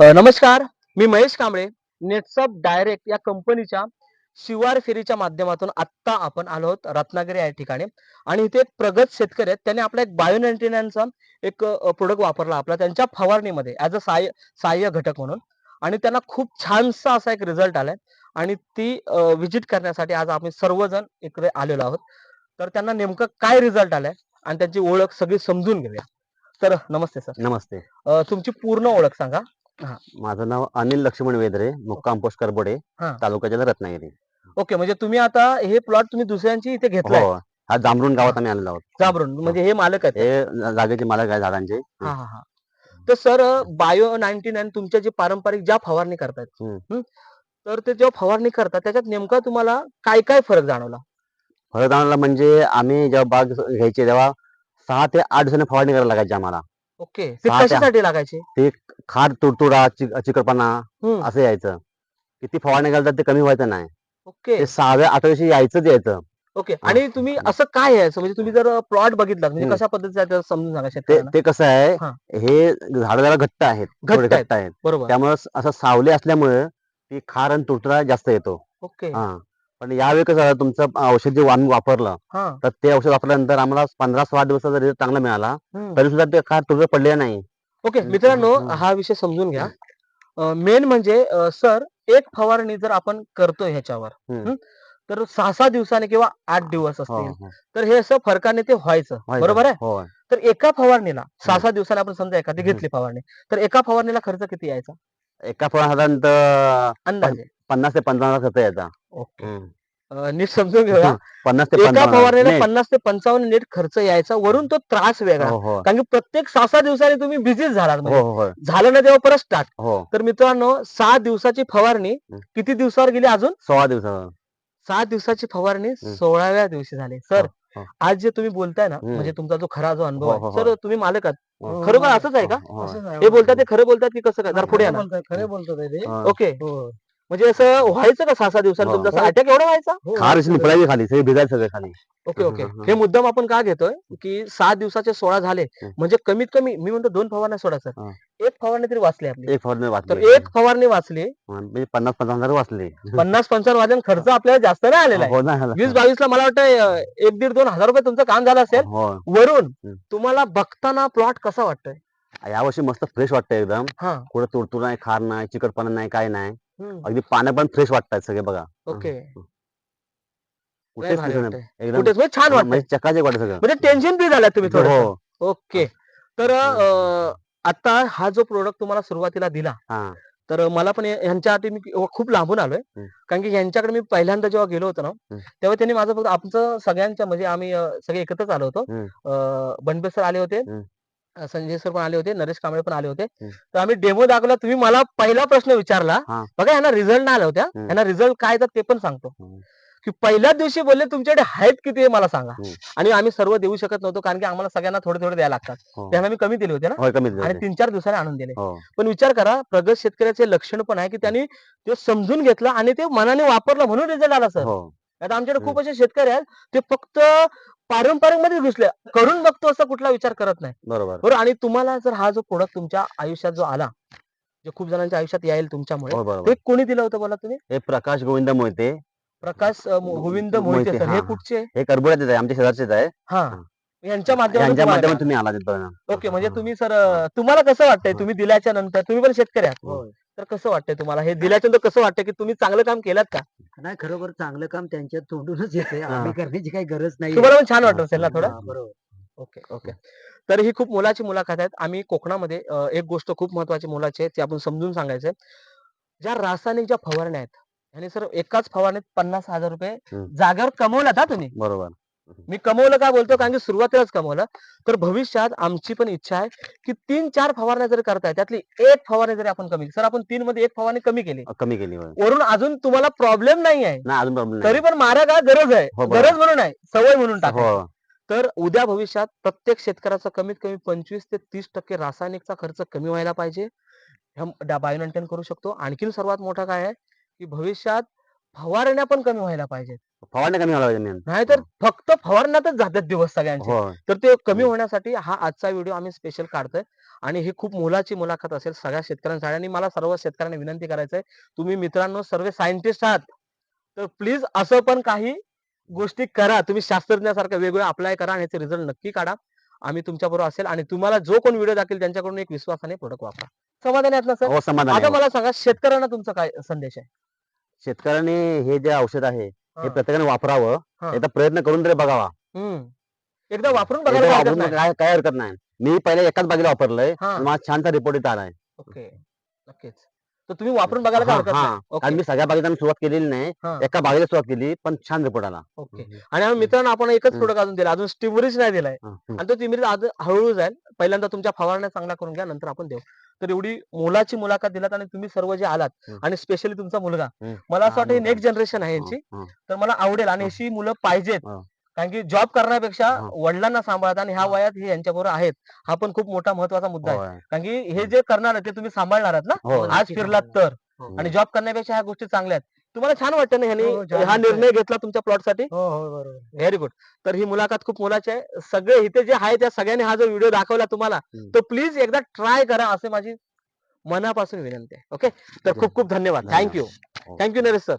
नमस्कार मी Mahesh Kamble. Netsurf direct या कंपनीच्या शिवार फेरीच्या माध्यमातून आत्ता आपण आलो आहोत रत्नागिरी या ठिकाणी. आणि इथे एक प्रगत शेतकरी आहेत. त्यांनी आपला एक बायो नाईन्टीनाईनचा एक प्रोडक्ट वापरला आपला त्यांच्या फवारणीमध्ये ऍज अ सहाय्य सहाय्य घटक म्हणून. आणि त्यांना खूप छानसा असा एक रिझल्ट आलाय. आणि ती व्हिजिट करण्यासाठी आज आम्ही सर्वजण इकडे आलेलो आहोत. तर त्यांना नेमकं काय रिझल्ट आलाय? आणि त्यांची ओळख सगळी समजून घेऊया. तर नमस्ते सर. नमस्ते. तुमची पूर्ण ओळख सांगा. माझं नाव अनिल लक्ष्मण वेदरे मुक्काम पोस्ट करबोडे हा. तालुका जिल्हा रत्नागिरी. ओके म्हणजे तुम्ही आता हे प्लॉट तुम्ही दुसऱ्यांची इथे घेतलाय. हो हा. जांभरून गावात आम्ही आलेलो आहोत. जाबरून म्हणजे हे मालक आहेत. हे जागेचे मालक आहे झाडांचे हा हा हा. तर सर बायो नाईन्टी नाईन तुमच्या जे पारंपरिक ज्या फवारणी करतायत हम्म. हम्म, तर ते जेव्हा फवारणी करतात त्याच्यात नेमका तुम्हाला काय काय फरक जाणवला? फळदानाला म्हणजे आम्ही जेव्हा बाग घ्यायचे तेव्हा सहा ते आठ दिवसांनी फवारणी करायला लागायची आम्हाला. ओके. ते सहा ते- कशासाठी लागायचे? खाद तुडतुडा चिक- चिकटपणा हम्म, असं यायचं. किती फवारणी केलं तर ते कमी व्हायचं नाही. ओके. ते सहाव्या आठव्या दिवशी यायचंच यायचं. ओके. आणि तुम्ही असं काय आहे? असं म्हणजे तुम्ही जर प्लॉट बघितला म्हणजे हम्म. कशा पद्धतीचा आहे ते समजून सांगा ते शेतकऱ्यांना. ते कसं आहे हा. हे झाड जरा घट्ट आहेत. घट्ट थोडे आहेत. घट्ट आहेत. बरोबर. त्यामुळे असं सावली असल्यामुळे ती खार आणि तुडतुडा जास्त येतो. ओके. हा. पण यावेळी कसं झालं तुमचं औषध जे आम्ही वापरलं हा तर ते औषध वापरल्यानंतर आम्हाला पंधरा सोळा दिवसाचा रिझल्ट चांगला मिळाला हम्म. तरी सुद्धा ते काय तुझं पडले नाही ओके हम्म, मित्रांनो हम्म. हा विषय समजून घ्या मेन म्हणजे सर एक फवारणी जर आपण करतोय ह्याच्यावर हम्म. हम्म, तर सहा सहा दिवसाने किंवा आठ दिवस हो, असतील हो. तर हे असं फरकाने ते व्हायचं. बरोबर आहे होय. तर एका फवारणीला सहा. सहा दिवसाने आपण समजा एखादी हम्म. घेतली फवारणी तर एका फवारणीला खर्च किती यायचा एका फळा साधारणतः अंदाजे पन्नास ते पंचावन्न खर्च यायचा ओके. हम्म. अं, नीट समजून घेऊया. पन्नास ते एका पंचावन्न. फवारणीला नाही. पन्नास ते पंचावन्न नीट खर्च यायचा. वरून तो त्रास वेगळा. हो हो. कारण की प्रत्येक सहा सहा दिवसाने तुम्ही बिझीच झालात म्हणजे. हो हो झालं ना तेव्हा परत स्टार्ट हो. तर मित्रांनो सहा दिवसाची फवारणी. किती दिवसावर गेली अजून? सोळा दिवसावर. सात दिवसाची फवारणी सोळाव्या दिवशी झाली. सर हो. आज जे तुम्ही बोलताय ना. म्हणजे तुमचा जो खरा जो अनुभव हो, आहे. हो. सर तुम्ही मालक आहात. हो. खरोखर असंच आहे का? हो, हो. हे बोलतात ते खरं बोलतात की कसं काय? जरा पुढे या ना. खरे बोलतात ते हा. म्हणजे असं व्हायचं का सहा सहा दिवसांनी हो. तुमचा अटॅक एवढा व्हायचा? खार अशी पडायची खाली सगळी भिजायचं सगळे खाली. Okay okay. हा, हा, हा. हे मुद्दाम आपण का घेतोय? की सहा दिवसाचे सोळा झाले. म्हणजे कमीत कमी मी म्हणतो दोन फवारण्या सोडा सर. हा. एक फवारणी तरी वाचली आपली. एक फवारणी तर वाचली एक फवारणी वाचली. म्हणजे पन्नास पन्नास हजार वाचले. पन्नास पंचावन्न वाजन खर्च आपल्याला जास्त नाही आलेला आहे. हो ना हो. वीस बावीस ला मला वाटतं एक दीड दोन हजार रुपये तुमचं काम झालं असेल. हो. वरून. तुम्हाला बघताना प्लॉट कसा वाटतोय? यावर्षी मस्त फ्रेश वाटतंय एकदम. हा. कुठं तुडतुड नाही खार नाही चिकटपणा नाही काय नाही. अगदी पानं पण फ्रेश वाटतात सगळे बघा. ओके. कुठेच. नाही. एकदम कुठेच म्हणजे छान वाटतंय. म्हणजे चकाचक वाटत सगळं. म्हणजे टेन्शन फ्री झालात तुम्ही थोडं हो. ओके. तर अं, आता हा जो प्रोडक्ट तुम्हाला सुरुवातीला दिला हा. तर मला पण या- ह्यांच्या आधी मी खूप लांबून आलोय. हम्म. कारण की यांच्याकडे मी पहिल्यांदा जेव्हा गेलो होतो ना हम्म. तेव्हा त्यांनी माझं फक्त आमचं सगळ्यांच्या म्हणजे आम्ही अं, सगळे एकत्रच आलो होतो. हम्म. अं, बनबे सर आले होते. हम्म. संजय सर पण आले होते नरेश कांबळे पण आले होते. तर आम्ही डेमो दाखवला तुम्ही मला पहिला प्रश्न विचारला. बघा यांना रिझल्ट नाही आला होत्या. यांना रिझल्ट काय तर ते पण सांगतो. की पहिल्याच दिवशी बोलले तुमच्याकडे आहेत किती हे मला सांगा. आणि आम्ही सर्व देऊ शकत नव्हतो कारण की आम्हाला सगळ्यांना थोडे थोडे द्यायला लागतात हो. त्यांना मी कमी दिले होते ना आणि. तीन चार दिवसांनी आणून दिले हो पण विचार करा प्रगत शेतकऱ्याचे लक्षण पण आहे की त्यांनी ते समजून घेतलं आणि ते मनाने वापरलं म्हणून रिझल्ट आला सर हो आता आमच्याकडे खूप असे शेतकरी आहेत ते फक्त पारंपरिकमध्ये घुसले. करून बघतो असं कुठला विचार करत नाही. बरोबर. बरोबर? आणि तुम्हाला जर हा जो प्रोडक्ट तुमच्या आयुष्यात जो आला जे खूप जणांच्या आयुष्यात येईल तुमच्यामुळे हो बरोबर. ते कोणी दिलं होतं बोला तुम्ही? हे प्रकाश गोविंद मोहिते. प्रकाश अं, मो- गोविंद मोहिते मोहिते, सर. हे हा. कुठचे? हे करबुड्याचे आहे आमच्या शेजारचेच आहे हा. यांच्या माध्यमातून यांच्या तुम्हाला माध्यमातून तुम्ही आला. ओके म्हणजे हा. तुम्ही सर तुम्हाला कसं वाटतंय? हा. तुम्ही दिल्याच्या नंतर तुम्ही पण शेतकरी आहात. तर कसं वाटतंय तुम्हाला? हे दिल्याच्या नंतर कसं वाटतंय की तुम्ही चांगलं काम केलं का? नाही खरोखर चांगलं काम त्यांच्या तोंडूनच येते. आम्ही करण्याची काही गरज नाही तुम्हाला पण छान वाटत असेल ना थोडं? बरोबर. Okay okay. तर ही खूप मोलाची मुलाखत आहेत. आम्ही कोकणामध्ये एक गोष्ट खूप महत्वाची मोलाची आहे ती आपण समजून सांगायचं ज्या रासायनिक ज्या फवारण्या आहेत आणि सर एकाच फवारणीत पन्नास हजार रुपये. जागेवर कमवलात हा तुम्ही? बरोबर. मी कमवलं का बोलतो कारण की सुरुवातीलाच कमवलं. तर भविष्यात आमची पण इच्छा आहे की तीन चार फवारण्या जरी करताय त्यातली एक फवारणी जरी आपण कमी सर आपण तीन मध्ये एक फवारणी कमी केली. कमी केली. वरून अजून तुम्हाला प्रॉब्लेम नाही आहे. नाही अजून प्रॉब्लेम तरी पण मारा का गरज आहे. हो. गरज म्हणून आहे सवय म्हणून टाका. हो. तर उद्या भविष्यात प्रत्येक शेतकऱ्याचा कमीत कमी पंचवीस ते तीस टक्के रासायनिकचा खर्च कमी व्हायला पाहिजे. बायोनंटेन करू शकतो. आणखीन सर्वात मोठा काय आहे की भविष्यात फवारण्या पण कमी व्हायला पाहिजेत. फवारणी कमी व्हायला पाहिजे. नाहीतर फक्त फवारण्यातच जातात दिवस सगळ्यांचे. तर ते कमी. होण्यासाठी हा आजचा व्हिडिओ आम्ही स्पेशल काढतोय. आणि ही खूप मोलाची मुलाखत असेल सगळ्या शेतकऱ्यांसाठी. आणि मला सर्व शेतकऱ्यांना विनंती करायचं आहे तुम्ही मित्रांनो सर्व सायंटिस्ट आहात. तर प्लीज असं पण काही गोष्टी करा. तुम्ही शास्त्रज्ञासारखं वेगवेगळं अप्लाय करा आणि याचे रिझल्ट नक्की काढा. आम्ही तुमच्या बरोबर असेल आणि तुम्हाला जो कोण व्हिडिओ दाखवेल त्यांच्याकडून एक विश्वासाने प्रोडक्ट वापरा. समाधानी आहेत ना सर हो समाधान आता आहे. मला सांगा शेतकऱ्यांना तुमचा काय संदेश आहे? शेतकऱ्यांनी हे जे औषध आहे हे हा. प्रत्येकाने वापरावं. एकदा प्रयत्न करून तरी बघावा हम्म. एकदा वापरून एकदा हरकत वापरून नाही. काय काय हरकत नाही मी पहिले एकाच बागेला वापरलंय हा. आणि माझा छानसा रिपोर्ट इथं आलाय ओके नक्कीच तर तुम्ही वापरून बघायला काय हा, हरकत. नाही कारण मी सगळ्या बागेत सुरुवात केलेली नाही हा. एका बागेला सुरुवात केली पण छान रिपोर्ट आला ओके आणि आम्ही मित्रांनो आपण एकच हम्म. प्रोडक्ट अजून दिला अजून स्टिमरीच नाही दिलाय हा, हम्म. आणि तो तिमिरी आज हळूहळू जाईल पहिल्यांदा तुमच्या फवारण्या चांगल्या करून घ्या नंतर आपण देऊ तर एवढी मोलाची मुलाखत दिलात आणि तुम्ही सर्व जे आलात हम्म. आणि स्पेशली तुमचा मुलगा हम्म. मला असं वाटतं. नेक्स्ट जनरेशन आहे यांची हा, हा. तर मला आवडेल आणि. अशी मुलं पाहिजेत हा. कारण की जॉब करण्यापेक्षा हा. वडिलांना सांभाळत आणि ह्या. वयात हे यांच्याबरोबर आहेत हा पण खूप मोठा महत्त्वाचा मुद्दा आहे. कारण की हे जे करणार आहे ते तुम्ही सांभाळणार आहात ना हो. आज फिरलात. तर हो. आणि जॉब करण्यापेक्षा ह्या गोष्टी चांगल्या आहेत तुम्हाला छान वाटतं ना ह्यांनी हो, हा. निर्णय घेतला तुमच्या प्लॉटसाठी हो हो बरोबर व्हेरी गुड तर ही मुलाखत खूप मोलाची आहे सगळे इथे जे आहे त्या सगळ्यांनी हा जो व्हिडिओ दाखवला तुम्हाला. तो प्लीज एकदा ट्राय करा असे माझी मनापासून विनंती आहे ओके तर खूप खूप धन्यवाद. थँक्यू. Thank you Naresh sir